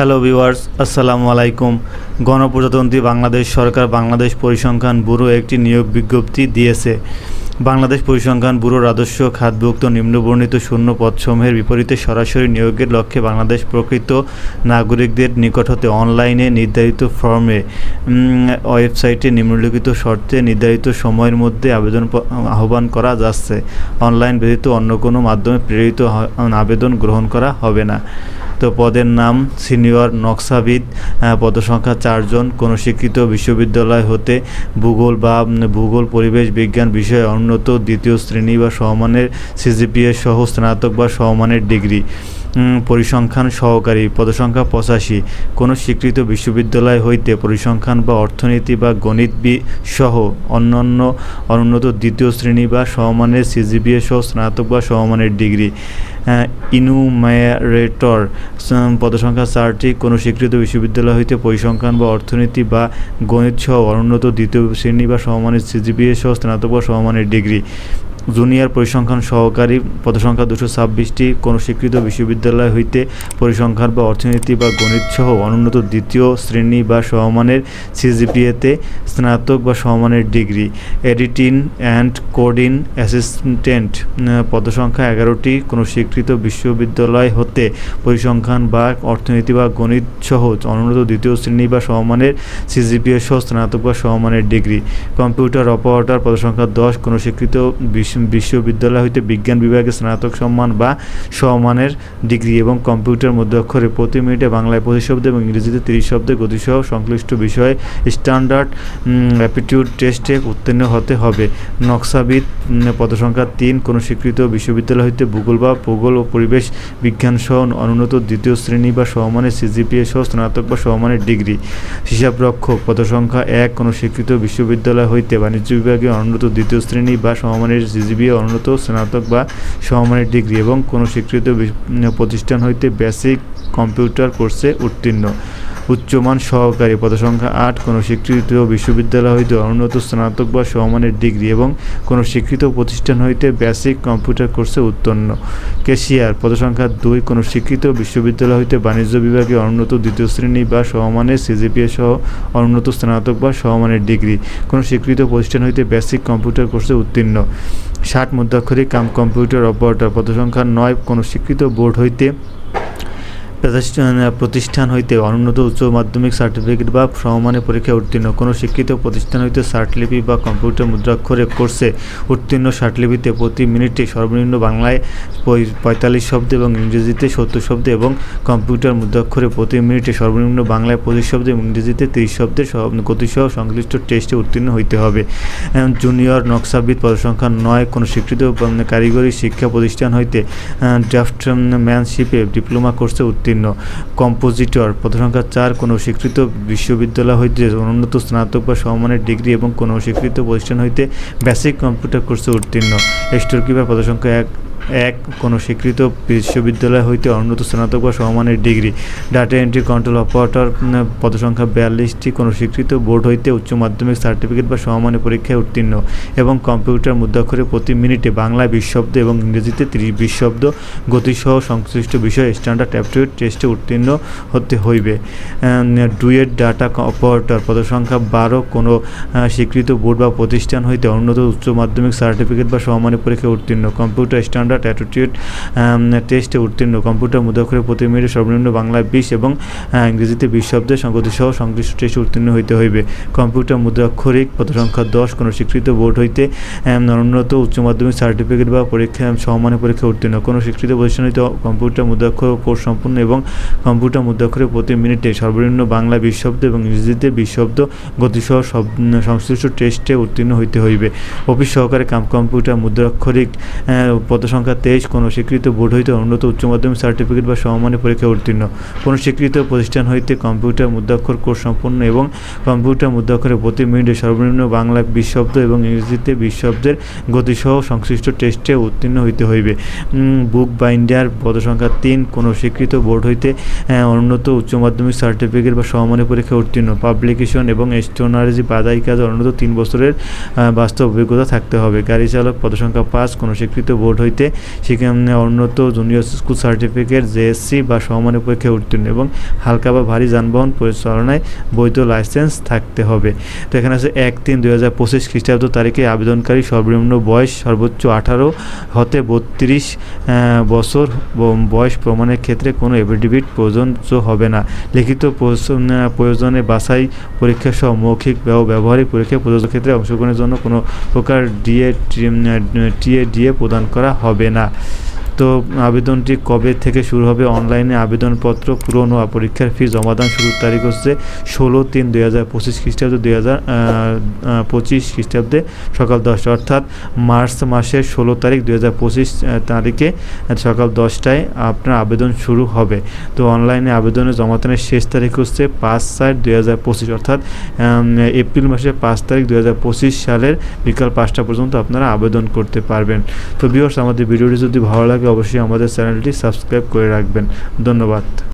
Hello viewers আসসালামু আলাইকুম গণপ্রজাতন্ত্রী বাংলাদেশ সরকার বাংলাদেশ পরিসংখ্যান ব্যুরো একটি নিয়োগ বিজ্ঞপ্তি দিয়েছে। বাংলাদেশ পরিসংখ্যান ব্যুরো রাজস্ব, খাতভুক্ত, নিম্নবর্ণিত শূন্য পদসমূহের বিপরীতে সরাসরি নিয়োগের লক্ষ্যে বাংলাদেশ প্রকৃত নাগরিকদের নিকট হতে অনলাইনে নির্ধারিত ফর্মে ওয়েবসাইটে নিম্নলিখিত শর্তে নির্ধারিত সময়ের মধ্যে আবেদন আহ্বান করা যাচ্ছে। অনলাইন ব্যতীত অন্য কোনো মাধ্যমে প্রেরিত আবেদন গ্রহণ করা হবে না। তো পদের নাম সিনিয়র নকশাবিদ পদসংখ্যা চারজন, কোনো স্বীকৃত বিশ্ববিদ্যালয় হতে ভূগোল বা ভূগোল, পরিবেশ বিজ্ঞান বিষয়ে উন্নত দ্বিতীয় শ্রেণি বা সমমানের সিজিপিএ সহ স্নাতক বা সমমানের ডিগ্রি। পরিসংখ্যান সহকারী, পদসংখ্যা পঁচাশি। কোনো স্বীকৃত বিশ্ববিদ্যালয় হইতে পরিসংখ্যান বা অর্থনীতি বা গণিত সহ অন্যান্য অনুন্নত দ্বিতীয় শ্রেণি বা সমমানের সিজিপিএ সহ স্নাতক বা সমমানের ডিগ্রি ইনুমারেটর পদসংখ্যা চারটি। কোনো স্বীকৃত বিশ্ববিদ্যালয় হইতে পরিসংখ্যান বা অর্থনীতি বা গণিত সহ অনুন্নত দ্বিতীয় শ্রেণি বা সমমানের সিজিপিএ সহ স্নাতক বা সমমানের ডিগ্রি। জুনিয়র পরিসংখ্যান সহকারী পদসংখ্যা দুশো ছাব্বিশটি, কোনো স্বীকৃত বিশ্ববিদ্যালয় হইতে পরিসংখ্যান বা অর্থনীতি বা গণিত সহ অনুন্নত দ্বিতীয় শ্রেণি বা সমমানের সিজিপিএতে স্নাতক বা সমমানের degree. Editing and coding assistant পদসংখ্যা এগারোটি, কোনো স্বীকৃত বিশ্ববিদ্যালয় হতে পরিসংখ্যান বা অর্থনীতি বা গণিত সহ অনুন্নত দ্বিতীয় শ্রেণি বা সমমানের সিজিপিএ সহ স্নাতক বা সহমানের ডিগ্রি। কম্পিউটার অপারেটর পদসংখ্যা দশ, কোনো স্বীকৃত বিশ্ব- বিশ্ববিদ্যালয় হইতে বিজ্ঞান বিভাগে স্নাতক সম্মান বা সমমানের ডিগ্রি এবং কম্পিউটার মধ্য অক্ষরে প্রতি মিনিটে বাংলায় পঁচিশ শব্দ এবং ইংরেজিতে তিরিশ শব্দে গতিসহ সংশ্লিষ্ট বিষয়ে স্ট্যান্ডার্ড অ্যাপিটিউড টেস্টে উত্তীর্ণ হতে হবে। নকশাবিদ পদসংখ্যা তিন, কোনো স্বীকৃত বিশ্ববিদ্যালয় হইতে ভূগোল বা ভূগোল ও পরিবেশ বিজ্ঞান সহ অনুন্নত দ্বিতীয় শ্রেণি বা সমমানের সিজিপিএ সহ স্নাতক বা সমমানের ডিগ্রি। হিসাবরক্ষক, পদসংখ্যা এক, কোনো স্বীকৃত বিশ্ববিদ্যালয় হইতে বাণিজ্য বিভাগে অনুন্নত দ্বিতীয় শ্রেণি বা সমমানের সিজিপিএ অনুন্নত স্নাতক বা সমমানের ডিগ্রি এবং কোনো স্বীকৃত প্রতিষ্ঠান হইতে বেসিক কম্পিউটার কোর্সে উত্তীর্ণ। উচ্চমান সহকারী পদসংখ্যা আট, কোনো স্বীকৃত বিশ্ববিদ্যালয় হইতে অনুন্নত স্নাতক বা সমমানের ডিগ্রি এবং কোনো স্বীকৃত প্রতিষ্ঠান হইতে বেসিক কম্পিউটার কোর্সে উত্তীর্ণ। কেশিয়ার পদসংখ্যা দুই, কোনো স্বীকৃত বিশ্ববিদ্যালয় হইতে বাণিজ্য বিভাগে অনুন্নত দ্বিতীয় শ্রেণি বা সমমানের সিজিপিএ সহ অনুন্নত স্নাতক বা সমমানের ডিগ্রি। কোনো স্বীকৃত প্রতিষ্ঠান হইতে বেসিক কম্পিউটার কোর্সে উত্তীর্ণ। ষাট মুদ্রাক্ষরিক কাম কম্পিউটার অপারেটর, পদসংখ্যা নয়, কোনো স্বীকৃত বোর্ড হইতে প্রতিষ্ঠান হইতে অনুন্নত উচ্চ মাধ্যমিক সার্টিফিকেট বা সমমানের পরীক্ষায় উত্তীর্ণ। কোনো শিক্ষিত প্রতিষ্ঠান হইতে সার্টলিপি বা কম্পিউটার মুদ্রাক্ষরে কোর্সে উত্তীর্ণ। সার্টলিপিতে প্রতি মিনিটে সর্বনিম্ন বাংলায় পঁয়তাল্লিশ শব্দ এবং ইংরেজিতে সত্তর শব্দ এবং কম্পিউটার মুদ্রাক্ষরে প্রতি মিনিটে সর্বনিম্ন বাংলায় পঁচিশ শব্দ এবং ইংরেজিতে তিরিশ শব্দের গতিসহ সংশ্লিষ্ট টেস্টে উত্তীর্ণ হইতে হবে। জুনিয়র নকশাবিদ পদসংখ্যা নয়। কোনো উম, কারিগরি শিক্ষা প্রতিষ্ঠান হইতে ড্রাফটম্যানশিপে ডিপ্লোমা কোর্সে উত্তীর্ণ কম্পোজিটর পদসংখ্যা চার কোনো স্বীকৃত বিশ্ববিদ্যালয় হইতে অনুন্নত স্নাতক বা সমমানের ডিগ্রি এবং কোনো স্বীকৃত প্রতিষ্ঠান হইতে বেসিক কম্পিউটার কোর্সে উত্তীর্ণ। স্টোর কিপার পদসংখ্যা এক এক কোনো স্বীকৃত বিশ্ববিদ্যালয় হইতে অনুন্নত স্নাতক বা সমমানের degree. Data entry control operator পদসংখ্যা বিয়াল্লিশটি কোনো স্বীকৃত বোর্ড হইতে উচ্চ মাধ্যমিক সার্টিফিকেট বা সমমানের পরীক্ষায় উত্তীর্ণ এবং কম্পিউটার মুদ্রাক্ষরে প্রতি মিনিটে বাংলায় বিশ শব্দ এবং ইংরেজিতে তিরিশ বিশ শব্দ গতিসহ সংশ্লিষ্ট বিষয়ে স্ট্যান্ডার্ড অ্যাপটিউড টেস্টে উত্তীর্ণ হতে হইবে। ডুয়েট ডাটা অপারেটর পদসংখ্যা বারো, কোনো স্বীকৃত বোর্ড বা প্রতিষ্ঠান হইতে উন্নত উচ্চ মাধ্যমিক সার্টিফিকেট বা সমমানের পরীক্ষায় উত্তীর্ণ। কম্পিউটার স্ট্যান্ডার্ড অ্যাটিটিউড টেস্টে উত্তীর্ণ। কম্পিউটার মুদ্রাক্ষরে প্রতি মিনিটে সর্বনিম্ন বাংলা বিশ এবং ইংরেজিতে বিশ শব্দের সংগতি সহ সংশ্লিষ্ট টেস্টে উত্তীর্ণ হইতে হইবে। কম্পিউটার মুদ্রাক্ষরিক পদসংখ্যা দশ কোনো স্বীকৃত বোর্ড হইতে আম, উচ্চ মাধ্যমিক সার্টিফিকেট বা পরীক্ষা সমমানের পরীক্ষা উত্তীর্ণ। কোনো স্বীকৃত প্রতিষ্ঠান হইতে কম্পিউটার মুদ্রাক্ষর কোর্স সম্পূর্ণ এবং কম্পিউটার মুদ্রাক্ষরে প্রতি মিনিটে সর্বনিম্ন বাংলা বিশ শব্দ এবং ইংরেজিতে বিশ শব্দ গতিসহ সংশ্লিষ্ট টেস্টে উত্তীর্ণ হইতে হইবে। অফিস সহকারে কম্পিউটার মুদ্রাক্ষরিক আহ, পদসংখ্যা তেইশ, কোনো স্বীকৃত বোর্ড হইতে উন্নত উচ্চ মাধ্যমিক সার্টিফিকেট বা সমমানের পরীক্ষায় উত্তীর্ণ। কোনো স্বীকৃত প্রতিষ্ঠান হইতে কম্পিউটার মুদ্রাক্ষর কোর্স সম্পন্ন এবং কম্পিউটার মুদ্রাক্ষরে প্রতি মিনিটে সর্বনিম্ন বাংলা বিশ শব্দ এবং ইংরেজিতে বিশ শব্দের গতিসহ সংশ্লিষ্ট টেস্টে উত্তীর্ণ হইতে হইবে। বুক বাইন্ডার, পদসংখ্যা তিন, কোনো স্বীকৃত বোর্ড হইতে উন্নত উচ্চ মাধ্যমিক সার্টিফিকেট বা সমমানের পরীক্ষায় উত্তীর্ণ। পাবলিকেশন এবং স্টোনারেজি বাদাই কাজ অন্যত তিন বছরের বাস্তব অভিজ্ঞতা থাকতে হবে। গাড়ি চালক, পদসংখ্যা পাঁচ, কোনো স্বীকৃত বোর্ড হইতে সেখানে উন্নত জুনিয়র স্কুল সার্টিফিকেট জেএসসি বা সমমানের পরীক্ষায় উত্তীর্ণ এবং হালকা বা ভারী যানবাহন পরিচালনায় বৈধ লাইসেন্স থাকতে হবে। তো এখানে আছে এক তিন দুই হাজার পঁচিশ খ্রিস্টাব্দ তারিখে আবেদনকারী সর্বনিম্ন বয়স সর্বোচ্চ আঠারো হতে বত্রিশ বছর বয়স প্রমাণের ক্ষেত্রে কোনো এফিডেভিট প্রযোজ্য হবে না। লিখিত প্রয়োজনে বাছাই পরীক্ষা সহ মৌখিক ব্যবহারিক পরীক্ষায় প্রযোজ্য ক্ষেত্রে অংশগ্রহণের জন্য কোনো প্রকার ডিএ টিএ ডিএ প্রদান করা হবে। না তো আবেদনটি কবে থেকে শুরু হবে? অনলাইনে আবেদনপত্র পূরণ ও পরীক্ষার ফি জমাদান শুরুর তারিখ হচ্ছে ষোলো তিন দুই হাজার পঁচিশ খ্রিস্টাব্দে দুই হাজার পঁচিশ খ্রিস্টাব্দে সকাল দশটা, অর্থাৎ মার্চ মাসের ষোলো তারিখ দুই হাজার পঁচিশ তারিখে সকাল দশটায় আপনার আবেদন শুরু হবে। তো অনলাইনে আবেদনের জমাদানের শেষ তারিখ হচ্ছে পাঁচ চার দুই হাজার পঁচিশ, অর্থাৎ এপ্রিল মাসের পাঁচ তারিখ দুই হাজার পঁচিশ সালের বিকাল পাঁচটা পর্যন্ত আপনারা আবেদন করতে পারবেন। তো ভিউয়ার্স আমাদের ভিডিওটি যদি ভালো লাগে অবশ্যই আমাদের চ্যানেলটি সাবস্ক্রাইব করে রাখবেন। ধন্যবাদ।